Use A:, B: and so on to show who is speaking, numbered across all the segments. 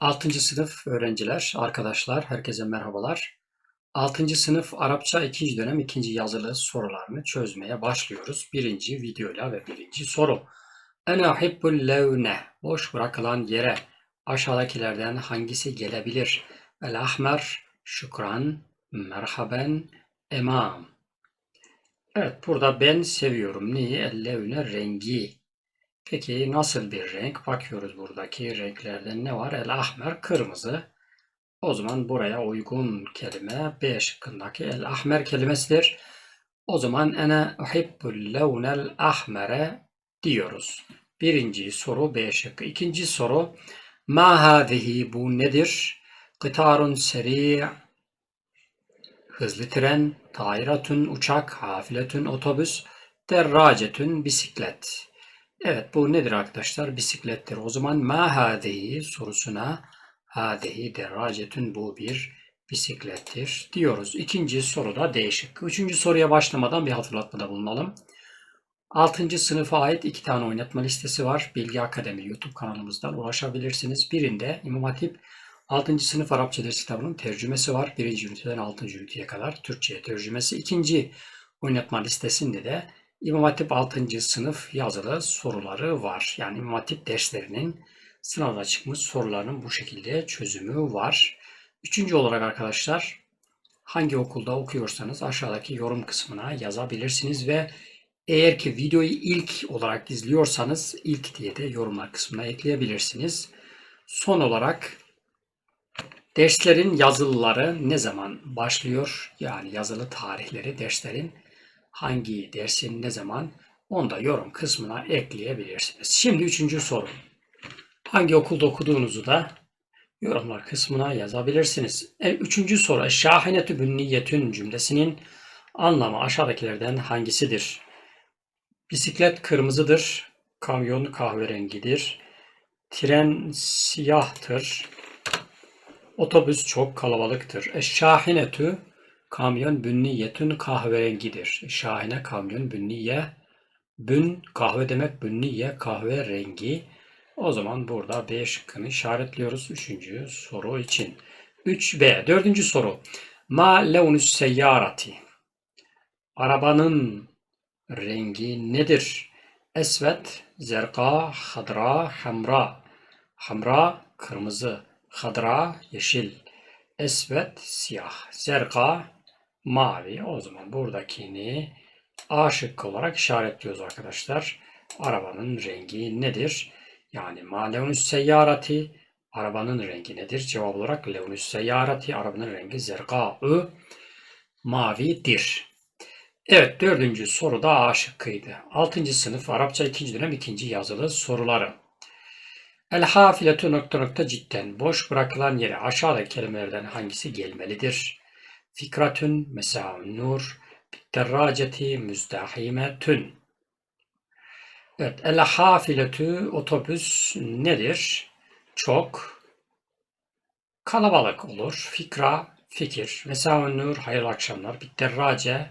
A: 6. sınıf öğrenciler, arkadaşlar, herkese merhabalar. 6. sınıf Arapça 2. dönem 2. yazılı sorularını çözmeye başlıyoruz. Birinci videoyla ve birinci soru. Ene uhibbul levne. Boş bırakılan yere aşağıdakilerden hangisi gelebilir? El ahmer, şükran, merhaben, emam. Evet, burada ben seviyorum. Neyi? El levne rengi. Peki nasıl bir renk? Bakıyoruz buradaki renklerden ne var? El ahmer kırmızı. O zaman buraya uygun kelime B şıkkındaki el ahmer kelimesidir. O zaman ene uhibbul levnel ahmere diyoruz. Birinci soru B şıkkı. İkinci soru ma hadihi bu nedir? Kıtarun seri hızlı tren, tairatun uçak, hafiletun otobüs, derracetun bisiklet. Evet bu nedir arkadaşlar? Bisiklettir. O zaman ma hadihi sorusuna hadihi derracetun bu bir bisiklettir diyoruz. İkinci soruda değişik. Üçüncü soruya başlamadan bir hatırlatmada bulunalım. Altıncı sınıfa ait iki tane oynatma listesi var. Bilgi Akademi YouTube kanalımızdan ulaşabilirsiniz. Birinde İmam Hatip 6. sınıf Arapça ders kitabının tercümesi var. 1. üniteden 6. üniteye kadar Türkçe'ye tercümesi. İkinci oynatma listesinde de İmam Hatip 6. sınıf yazılı soruları var. Yani İmam Hatip derslerinin sınavda çıkmış sorularının bu şekilde çözümü var. Üçüncü olarak arkadaşlar hangi okulda okuyorsanız aşağıdaki yorum kısmına yazabilirsiniz ve eğer ki videoyu ilk olarak izliyorsanız ilk diye de yorumlar kısmına ekleyebilirsiniz. Son olarak derslerin yazılıları ne zaman başlıyor? Yani yazılı tarihleri derslerin hangi dersin ne zaman onu da yorum kısmına ekleyebilirsiniz. Şimdi üçüncü soru. Hangi okulda okuduğunuzu da yorumlar kısmına yazabilirsiniz. E, üçüncü soru. Şahinetü bünniyetün cümlesinin anlamı aşağıdakilerden hangisidir? Bisiklet kırmızıdır. Kamyon kahverengidir. Tren siyahtır. Otobüs çok kalabalıktır. Eşşahinetü kamyon bünniyetün kahverengidir. Şahine kamyon bünniye. Bün kahve demek bünniye kahve rengi. O zaman burada B şıkkını işaretliyoruz. Üçüncü soru için. 3B. Dördüncü soru. Ma leunus seyyarati. Arabanın rengi nedir? Esvet, zerka, hadra, hamra. Hamra kırmızı, hadra yeşil, esvet siyah, zerka mavi. O zaman buradakini A şıkkı olarak işaretliyoruz arkadaşlar. Arabanın rengi nedir? Yani ma leunus seyyarati arabanın rengi nedir? Cevap olarak leunus seyyarati arabanın rengi zerka'ı mavidir. Evet dördüncü soru da A şıkkıydı. Altıncı sınıf Arapça ikinci dönem ikinci yazılı soruları. El hafiletu nokta nokta cidden boş bırakılan yere aşağıdaki kelimelerden hangisi gelmelidir? Fikratun mesaun nur bitterraceti müzdahimetün. Evet, el hafiletü otobüs nedir? Çok kalabalık olur. Fikra fikir. Mesaun nur hayırlı akşamlar. Bitterrace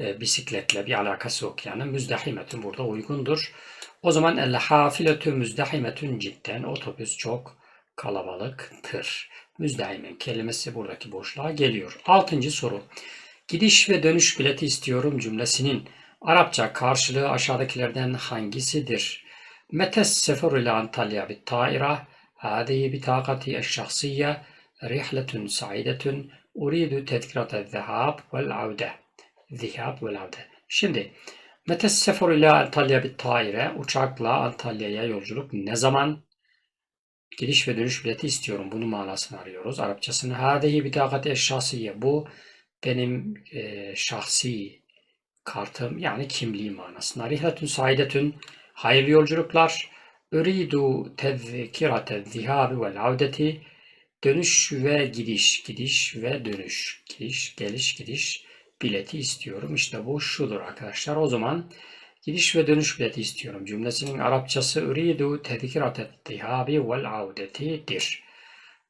A: e, bisikletle bir alakası yok yani. Müzdahimetün burada uygundur. O zaman el hafiletü müzdahimetün cidden otobüs çok kalabalıktır. Müzdahimen kelimesi buradaki boşluğa geliyor. Altıncı soru. Gidiş ve dönüş bileti istiyorum cümlesinin Arapça karşılığı aşağıdakilerden hangisidir? Metes seferu ile Antalya bit taira hadihi bitakati eşşahsiyye rihletun saidetun uridu tezkirate zehab vel avde zihab vel avde Şimdi Metes seferu ile Antalya bit taire uçakla Antalya'ya yolculuk ne zaman? Gidiş ve dönüş bileti istiyorum. Bunun manasını arıyoruz. Arapçasını hadihi bitakati eşşahsiyye bu benim e, şahsi kartım yani kimliğim manasında. Rihletün saidetün hayırlı yolculuklar. Üridu tezkirate zihabi vel avdeti dönüş ve gidiş, gidiş ve dönüş, gidiş, geliş, gidiş bileti istiyorum. İşte bu şudur arkadaşlar. O zaman gidiş ve dönüş bileti istiyorum. Cümlesinin Arapçası üridu tezkirate zihabi vel avdetidir.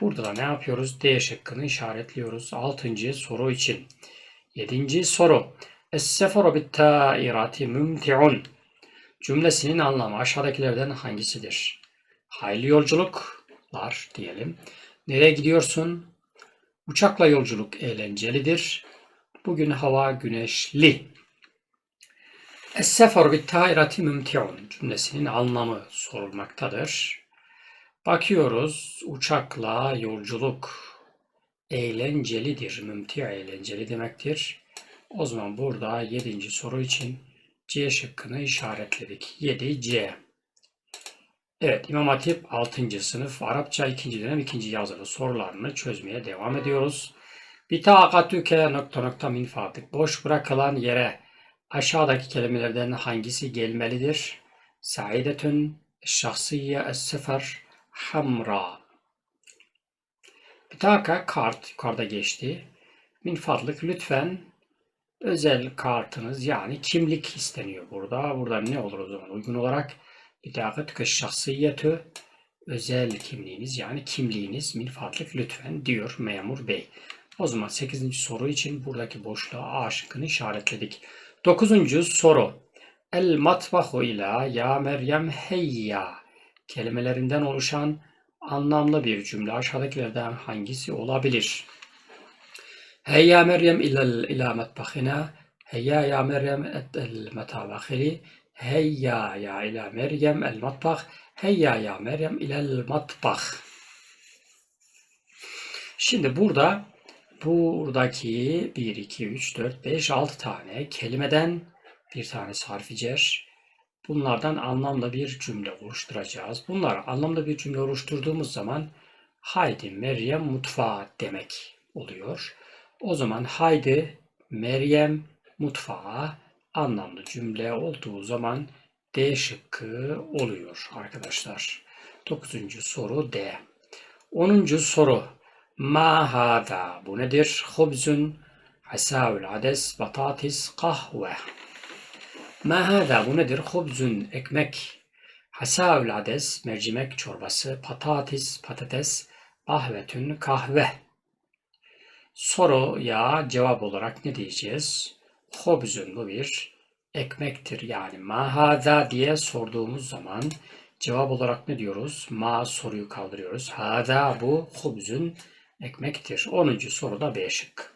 A: Burada da ne yapıyoruz? D şıkkını işaretliyoruz. Altıncı soru için. Yedinci soru. Es-seferu bit-tairati mümti'un. Cümlesinin anlamı aşağıdakilerden hangisidir? Hayırlı yolculuk Uçaklar diyelim. Nereye gidiyorsun? Uçakla yolculuk eğlencelidir. Bugün hava güneşli. Es-sefer bit tairati mümtiun cümlesinin anlamı sorulmaktadır. Bakıyoruz uçakla yolculuk eğlencelidir. Mümti eğlenceli demektir. O zaman burada 7. soru için C şıkkını işaretledik. 7C. Evet İmam Hatip 6. sınıf Arapça 2. dönem 2. yazılı sorularını çözmeye devam ediyoruz. Bitaqatüke nokta nokta min fadik. Boş bırakılan yere aşağıdaki kelimelerden hangisi gelmelidir? Saidetün, şahsiye, es-sefer, hamra. Bitaka kart yukarıda geçti. Min fadlık lütfen özel kartınız yani kimlik isteniyor burada. Burada ne olur o zaman uygun olarak? Bitaka şahsiyetü özel kimliğiniz yani kimliğiniz min fadlık lütfen diyor memur bey. O zaman 8. soru için buradaki boşluğa A şıkkını işaretledik. 9. soru. El matbahu ila ya Meryem heyya kelimelerinden oluşan anlamlı bir cümle aşağıdakilerden hangisi olabilir? Heyya Meryem ilal ila matbahina Heyya ya Meryem et el metabakhili Heyya ya ila Meryem el matbah Heyya ya Meryem ilal matbah Şimdi burada buradaki 1, 2, 3, 4, 5, 6 tane kelimeden bir tane harfi cer. Bunlardan anlamlı bir cümle oluşturacağız. Bunlar anlamlı bir cümle oluşturduğumuz zaman haydi Meryem mutfağa demek oluyor. O zaman haydi Meryem mutfağa anlamlı cümle olduğu zaman D şıkkı oluyor arkadaşlar. 9. soru D. 10. soru Ma hada bu nedir? Hubzun, hasavül ades, batatis, kahve. Ma hada bu nedir? Hubzun ekmek, hasavül ades mercimek çorbası, patatis patates, kahvetün kahve. Soruya cevap olarak ne diyeceğiz? Hobzun bu bir ekmektir. Yani ma hada diye sorduğumuz zaman cevap olarak ne diyoruz? Ma soruyu kaldırıyoruz. Hada bu hobzun ekmektir. 10. soruda B şık.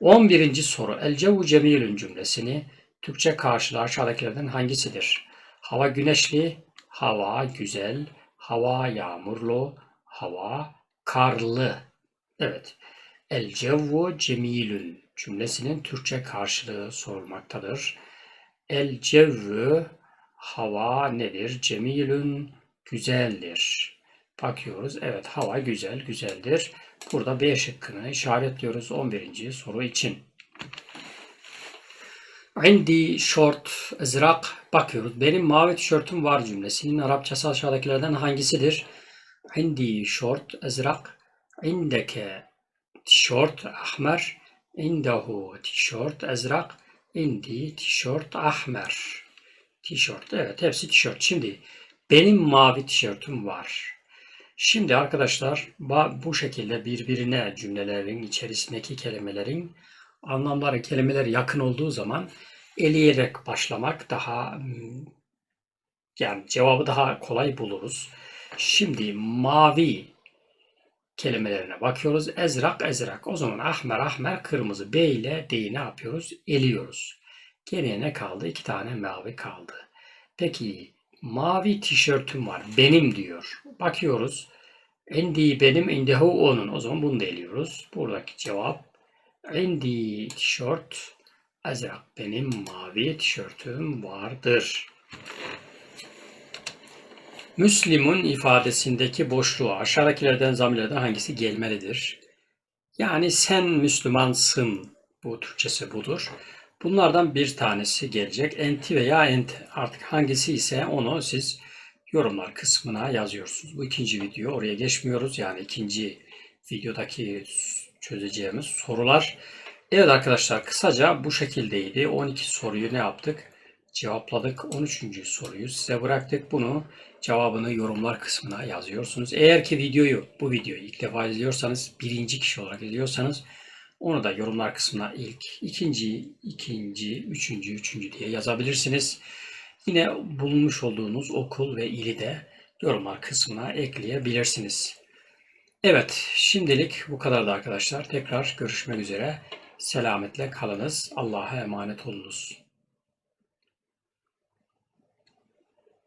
A: 11. soru. El cevu cemilün cümlesini Türkçe karşılığı aşağıdakilerden hangisidir? Hava güneşli, hava güzel, hava yağmurlu, hava karlı. Evet. El cevvu cemilün cümlesinin Türkçe karşılığı sorulmaktadır. El cevvü hava nedir? Cemilün güzeldir. Bakıyoruz. Evet hava güzel, güzeldir. Burada B şıkkını işaretliyoruz 11. soru için. İndi şort ezrak bakıyoruz. Benim mavi tişörtüm var cümlesinin Arapçası aşağıdakilerden hangisidir? İndi şort ezrak indeke tişört ahmer indahu tişört ezrak indi tişört ahmer tişört evet hepsi tişört. Şimdi benim mavi tişörtüm var. Şimdi arkadaşlar bu şekilde birbirine cümlelerin içerisindeki kelimelerin anlamları kelimeler yakın olduğu zaman eleyerek başlamak daha yani cevabı daha kolay buluruz. Şimdi mavi kelimelerine bakıyoruz. Ezrak, ezrak. O zaman ahmer, ahmer, kırmızı. B ile D'yi ne yapıyoruz? Eliyoruz. Geriye ne kaldı? İki tane mavi kaldı. Peki mavi tişörtüm var. Benim diyor. Bakıyoruz. Endi benim, indihu onun. O zaman bunu da eliyoruz. Buradaki cevap endi tişört ezrak. Benim mavi tişörtüm vardır. Müslimun ifadesindeki boşluğa aşağıdakilerden zamirlerden hangisi gelmelidir? Yani sen Müslümansın. Bu Türkçesi budur. Bunlardan bir tanesi gelecek. Enti veya ent artık hangisi ise onu siz yorumlar kısmına yazıyorsunuz. Bu ikinci video oraya geçmiyoruz. Yani ikinci videodaki çözeceğimiz sorular. Evet arkadaşlar kısaca bu şekildeydi. 12 soruyu ne yaptık? Cevapladık. 13. soruyu size bıraktık. Bunu cevabını yorumlar kısmına yazıyorsunuz. Eğer ki videoyu, bu videoyu ilk defa izliyorsanız, birinci kişi olarak izliyorsanız onu da yorumlar kısmına ilk, ikinci, ikinci, üçüncü, üçüncü diye yazabilirsiniz. Yine bulunmuş olduğunuz okul ve ili de yorumlar kısmına ekleyebilirsiniz. Evet, şimdilik bu kadardı arkadaşlar. Tekrar görüşmek üzere. Selametle kalınız. Allah'a emanet olunuz.